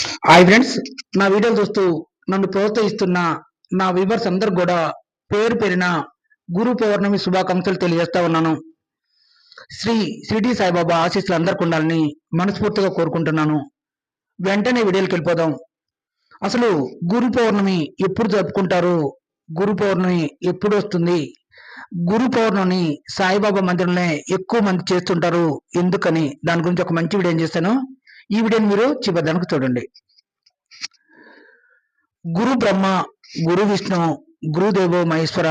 Hi friends నా వీడియోలు చూస్తూ నన్ను ప్రోత్సహిస్తున్న నా వ్యూవర్స్ అందరు కూడా పేరు పేరిన గురు పౌర్ణమి శుభాకాంక్షలు తెలియజేస్తా ఉన్నాను. శ్రీ షిరిడి సాయిబాబా ఆశీస్సులు అందరికి ఉండాలని మనస్ఫూర్తిగా కోరుకుంటున్నాను. వెంటనే వీడియోకి వెళ్ళిపోదాం. అసలు గురు పౌర్ణమి ఎప్పుడు జరుపుకుంటారు? గురు పౌర్ణమి ఎప్పుడు వస్తుంది? గురు పౌర్ణమి సాయిబాబా మందిరంలో ఎక్కువ మంది చేస్తుంటారు ఎందుకని? దాని గురించి ఒక మంచి వీడియో చేస్తాను? ఈ వీడియోని మీరు చివరిదానికి చూడండి. గురు బ్రహ్మ గురు విష్ణు గురుదేవో మహేశ్వర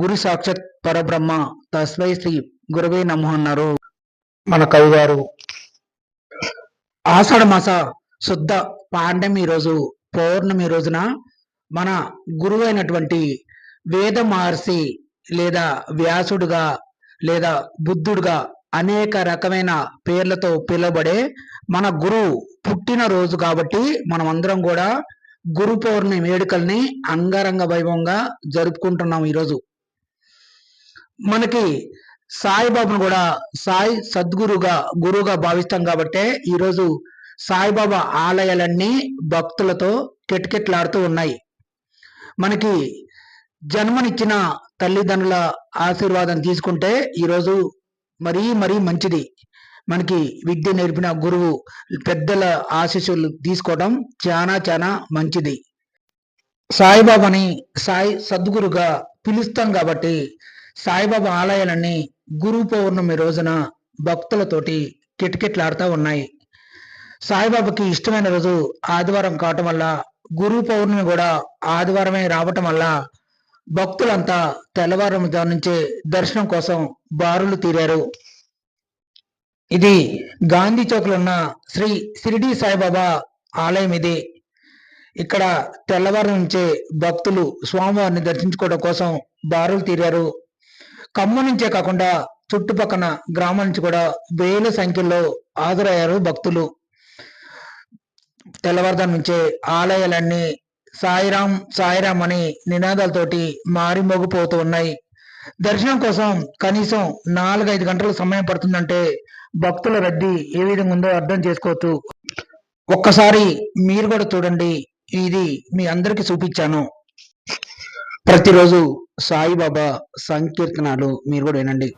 గురు సాక్షాత్ పరబ్రహ్మ తస్వై శ్రీ గురవే నమ అన్నారు. మన కవి గారు ఆషాఢ మాస శుద్ధ పాండమి రోజు పౌర్ణమి రోజున మన గురువైనటువంటి వేద మహర్షి లేదా వ్యాసుడుగా లేదా బుద్ధుడుగా అనేక రకమైన పేర్లతో పిలువబడే మన గురువు పుట్టిన రోజు కాబట్టి మనం అందరం కూడా గురు పౌర్ణమి వేడుకల్ని అంగరంగ వైభవంగా జరుపుకుంటున్నాం ఈరోజు. మనకి సాయిబాబాను కూడా సాయి సద్గురుగా గురువుగా భావిస్తాం కాబట్టే ఈరోజు సాయిబాబా ఆలయాలన్నీ భక్తులతో కిటకిటలాడుతూ ఉన్నాయి. మనకి జన్మనిచ్చిన తల్లిదండ్రుల ఆశీర్వాదం తీసుకుంటే ఈరోజు మరీ మరీ మంచిది. మనకి విద్య నేర్పిన గురువు పెద్దల ఆశీస్సులు తీసుకోవడం చాలా చాలా మంచిది. సాయిబాబాని సాయి సద్గురుగా పిలుస్తాం కాబట్టి సాయిబాబా ఆలయాలన్నీ గురు పౌర్ణమి రోజున భక్తులతోటి కిటకిట్లాడుతూ ఉన్నాయి. సాయిబాబాకి ఇష్టమైన రోజు ఆదివారం కావటం వల్ల గురు పౌర్ణమి కూడా ఆదివారమే రావటం వల్ల భక్తులంతా తెల్లవారుజాము నుంచే దర్శనం కోసం బారులు తీరారు. ఇది గాంధీ చౌక్లున్న శ్రీ షిరిడి సాయిబాబా ఆలయం ఇది. ఇక్కడ తెల్లవారు నుంచే భక్తులు స్వామివారిని దర్శించుకోవడం కోసం బారులు తీరారు. ఖమ్మం నుంచే కాకుండా చుట్టుపక్కల గ్రామాల నుంచి కూడా వేల సంఖ్యలో హాజరయ్యారు భక్తులు. తెల్లవారుదాం నుంచే ఆలయాలన్నీ సాయిరాం సాయిరాం అని నినాదాలతోటి మారిమోగిపోతూ ఉన్నాయి దర్శనం కోసం కనీసం నాలుగైదు గంటల సమయం పడుతుందంటే భక్తుల రద్దీ ఏ విధంగా ఉందో అర్థం చేసుకోవచ్చు. ఒక్కసారి మీరు కూడా చూడండి. ఇది మీ అందరికి చూపించాను. ప్రతిరోజు సాయిబాబా సంకీర్తనాలు మీరు కూడా వినండి.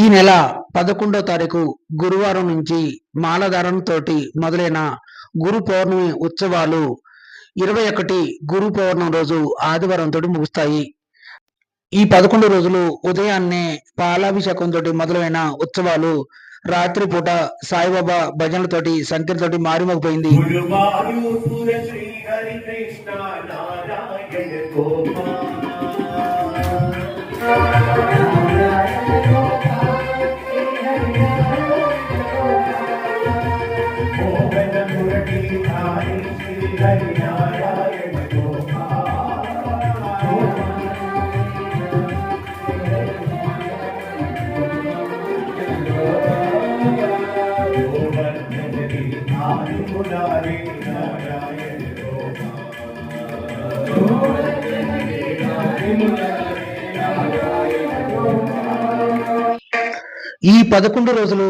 ఈ నెల పదకొండో తారీఖు గురువారం నుంచి మాలధారం తోటి మొదలైన గురు పౌర్ణమి ఉత్సవాలు ఇరవై ఒకటి గురు పౌర్ణమి రోజు ఆదివారం తోటి ముగుస్తాయి. ఈ పదకొండు రోజులు ఉదయాన్నే పాలాభిషేకం తోటి మొదలైన ఉత్సవాలు రాత్రిపూట సాయిబాబా భజనలతోటి సంఖ్యలతోటి మారిమోగిపోయింది. గోపాల. ఈ పదకొండు రోజులు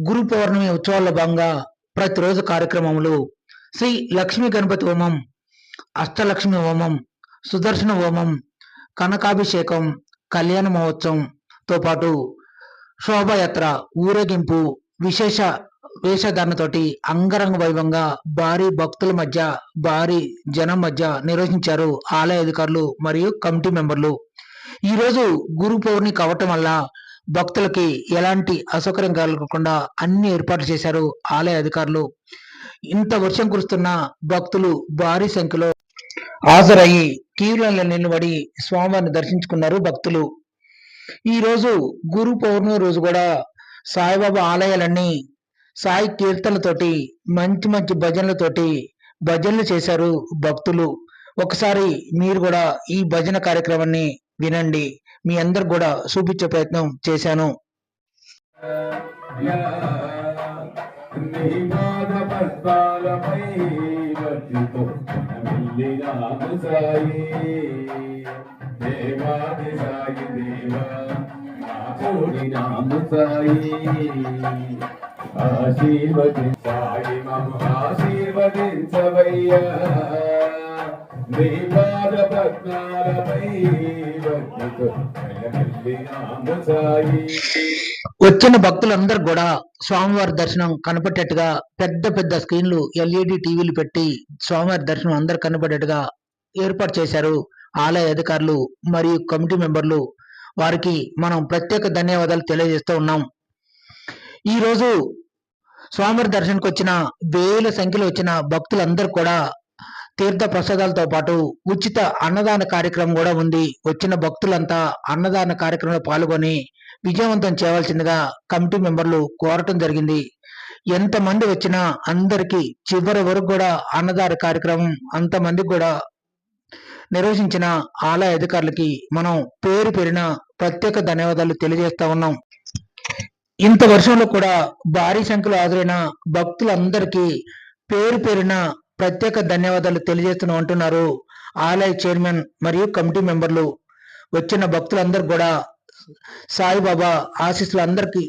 గురు పౌర్ణమి ఉత్సవాల్లో భాగంగా ప్రతిరోజు కార్యక్రమంలో శ్రీ లక్ష్మీ గణపతి హోమం అష్టలక్ష్మి హోమం సుదర్శన హోమం కనకాభిషేకం కళ్యాణ మహోత్సవంతో పాటు శోభయాత్ర ఊరేగింపు విశేష వేషధారణతోటి అంగరంగ వైభవంగా భారీ భక్తుల మధ్య భారీ జనం మధ్య నిర్వహించారు ఆలయ అధికారులు మరియు కమిటీ మెంబర్లు. ఈరోజు గురు పౌర్ణి కావటం వల్ల భక్తులకి ఎలాంటి అసౌకర్యం కలగకుండా అన్ని ఏర్పాట్లు చేశారు ఆలయ అధికారులు. ఇంత వర్షం కురుస్తున్న భక్తులు భారీ సంఖ్యలో హాజరయ్యి క్యూలలో నిలబడి స్వామివారిని దర్శించుకున్నారు భక్తులు. ఈ రోజు గురు పౌర్ణమి రోజు కూడా సాయిబాబా ఆలయాలన్నీ సాయి కీర్తనలతోటి మంచి మంచి భజనలతోటి భజనలు చేశారు భక్తులు. ఒకసారి మీరు కూడా ఈ భజన కార్యక్రమాన్ని వినండి. మీ అందరు కూడా చూపించే ప్రయత్నం చేశాను. నీపాద పద్మాలపై భక్తితో సాయి దేవాది సాయి దేవా తోడి నాము సాయి మమ్మ ఆశీర్వదించవయ్యా. నీపాద పద్మాలపై భక్తితో సాయి వచ్చిన భక్తులందరూ కూడా స్వామివారి దర్శనం కనపడేట్టుగా పెద్ద పెద్ద స్క్రీన్లు ఎల్ఈడి టీవీలు పెట్టి స్వామివారి దర్శనం అందరు కనపడేట్టుగా ఏర్పాటు చేశారు. ఆలయ అధికారులు మరియు కమిటీ మెంబర్లు వారికి మనం ప్రత్యేక ధన్యవాదాలు తెలియజేస్తూ ఉన్నాం. ఈ రోజు స్వామివారి దర్శనకు వచ్చిన వేల సంఖ్యలో వచ్చిన భక్తులందరూ కూడా తీర్థ ప్రసాదాలతో పాటు ఉచిత అన్నదాన కార్యక్రమం కూడా ఉంది. వచ్చిన భక్తులంతా అన్నదాన కార్యక్రమంలో పాల్గొని విజయవంతం చేయవలసిందిగా కమిటీ మెంబర్లు కోరటం జరిగింది. ఎంతమంది వచ్చినా అందరికీ చివరి వరకు కూడా అన్నదాన కార్యక్రమం అంతమందికి కూడా నిర్వహించిన ఆలయ అధికారులకి మనం పేరు పేరిన ప్రత్యేక ధన్యవాదాలు తెలియజేస్తా ఉన్నాం. ఇంత వర్షంలో కూడా భారీ సంఖ్యలో హాజరైన భక్తులందరికీ పేరు పేరిన ప్రత్యేక ధన్యవాదాలు తెలియజేస్తూ అంటున్నారు ఆలయ చైర్మన్ మరియు కమిటీ మెంబర్లు. వచ్చిన భక్తులందరూ కూడా సాయిబాబా ఆశీస్సులు అందరికీ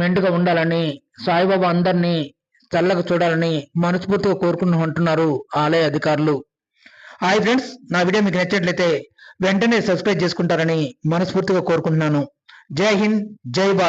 మెండుగా ఉండాలని సాయిబాబా అందరినీ చల్లగా చూడాలని మనస్ఫూర్తిగా కోరుకుంటూ ఉంటున్నారు ఆలయ అధికారులు. హాయ్ ఫ్రెండ్స్ నా వీడియో మీకు నచ్చినట్లయితే వెంటనే సబ్స్క్రైబ్ చేసుకుంటారని మనస్ఫూర్తిగా కోరుకుంటున్నాను. జై హింద్ జై భారత్.